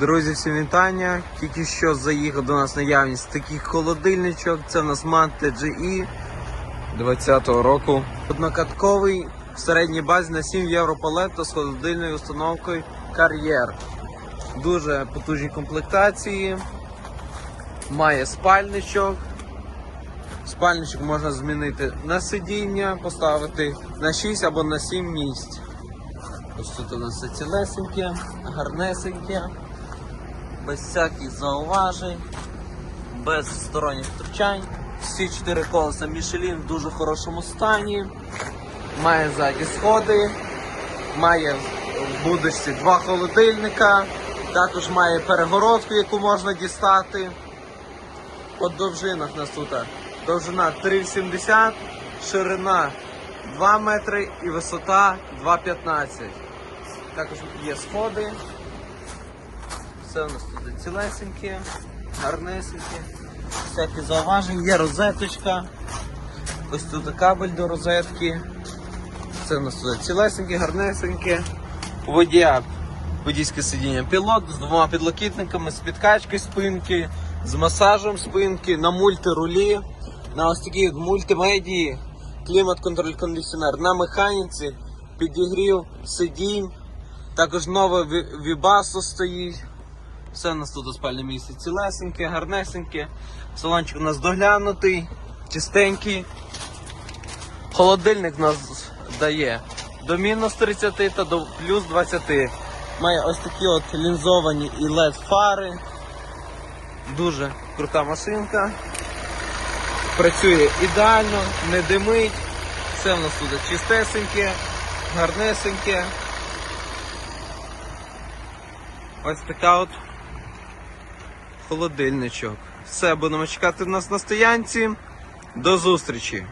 Друзі, всім вітання. Тільки що заїхав до нас наявність такий холодильничок. Це в нас Mante GE 20-го року. Однокатковий в середній базі на 7 євро палетто з холодильною установкою Кар'єр. Дуже потужні комплектації. Має спальничок. Спальничок можна змінити на сидіння, поставити на 6 або на 7 місць. Ось тут у нас все цілесеньке, гарнесеньке, без всяких зауважень, без сторонніх втручань. Всі чотири колеса Michelin в дуже хорошому стані. Має ззаді сходи, має в будочці два холодильника, також має перегородку, яку можна дістати. По довжинах нас тут довжина 3,70, ширина 2 метри і висота 2,15. Також є сходи. Все у нас тут цілесеньке, гарнесеньке, всякі зауваження, є розеточка. Ось тут кабель до розетки. Це у нас тут цілесеньке, гарнесеньке. Водія, водійське сидіння пілот з двома підлокітниками, з підкачкою спинки, з масажем спинки, на мультирулі, на ось такій мультимедії, клімат-контроль кондиціонер, на механіці, підігрів сидінь, також нове ві- вібасо стоїть. Все у нас тут у спальне місце цілесеньке, гарнесеньке. Салончик у нас доглянутий, чистенький. Холодильник нас дає до мінус 30 та до плюс 20. Має ось такі от лінзовані і LED фари. Дуже крута машинка. Працює ідеально, не димить. Все в нас тут чистесеньке, гарнесеньке. Ось така от холодильничок. Все, будемо чекати нас на стоянці. До зустрічі!